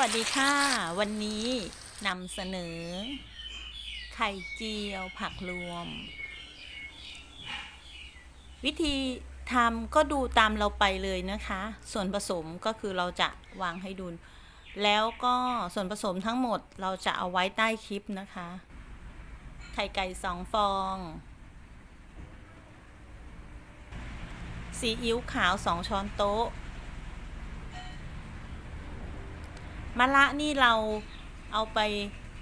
วัสดีค่ะ วันนี้นำเสนอ ไข่เจียวผักรวม วิธีทำก็ดูตามเราไปเลยนะคะ ส่วนผสมก็คือเราจะวางให้ดู แล้วก็ส่วนผสมทั้งหมดเราจะเอาไว้ใต้คลิปนะคะ ไข่ไก่สองฟอง ซีอิ๊วขาวสองช้อนโต๊ะ มะระนี่เราเอาไป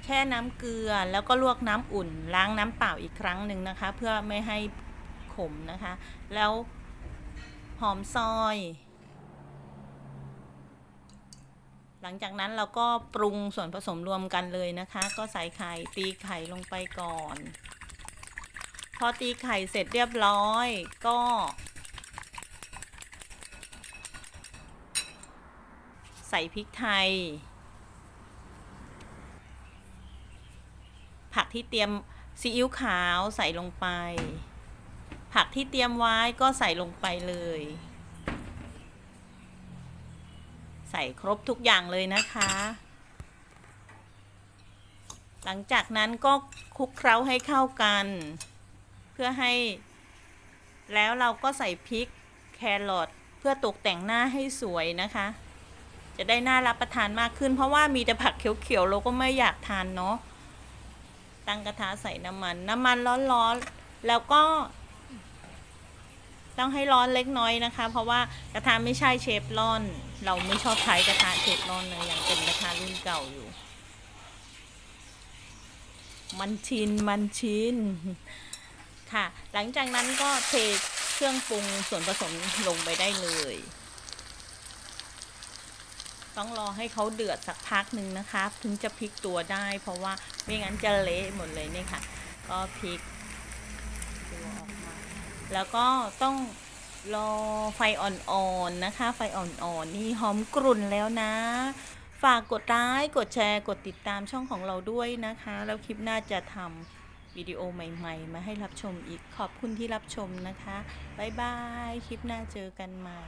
แช่น้ำเกลือแล้วก็ลวกน้ำอุ่น ล้างน้ำเปล่าอีกครั้งหนึ่งนะคะ เพื่อไม่ให้ขมนะคะ แล้วหอมซอย หลังจากนั้นเราก็ปรุงส่วนผสมรวมกันเลยนะคะ ก็ใส่ไข่ตีไข่ลงไปก่อน พอตีไข่เสร็จเรียบร้อยก็ ใส่พริกไทย ผักที่เตรียมซีอิ๊วขาวใส่ลงไป ผักที่เตรียมไว้ก็ใส่ลงไปเลย ใส่ครบทุกอย่างเลยนะคะ หลังจากนั้นก็คลุกเคล้าให้เข้ากัน เพื่อให้ แล้วเราก็ใส่พริกแครอทเพื่อตกแต่งหน้าให้สวยนะคะ จะได้น่ารับประทานมากขึ้น เพราะว่ามีแต่ผักเขียวๆเราก็ไม่อยากทานเนาะตั้งกระทะใส่น้ำมัน น้ำมันร้อนๆแล้วก็ ต้องให้ร้อนเล็กน้อยนะคะ เพราะว่ากระทะไม่ใช่เชฟรอน เราไม่ชอบใช้กระทะเชฟรอนเลยอยังเป็นกระทะรุ่นเก่าอยู่ มันชินมันชินค่ะ หลังจากนั้นก็เทเครื่องปรุงส่วนผสมลงไปได้เลย ต้องรอให้เขาเดือดสักพักหนึ่งนะคะ ถึงจะพลิกตัวได้ เพราะว่าไม่งั้นจะเละหมดเลยเนี่ยค่ะ ก็พลิกตัวออกมา แล้วก็ต้องรอไฟอ่อนๆนะคะ ไฟอ่อนๆนี่หอมกรุ่นแล้วนะ ฝากกดไลค์กดแชร์ กดติดตามช่องของเราด้วยนะคะ แล้วคลิปหน้าจะทำวิดีโอใหม่ๆ มาให้รับชมอีกขอบคุณที่รับชมนะคะ บ๊ายบาย คลิปหน้าเจอกันใหม่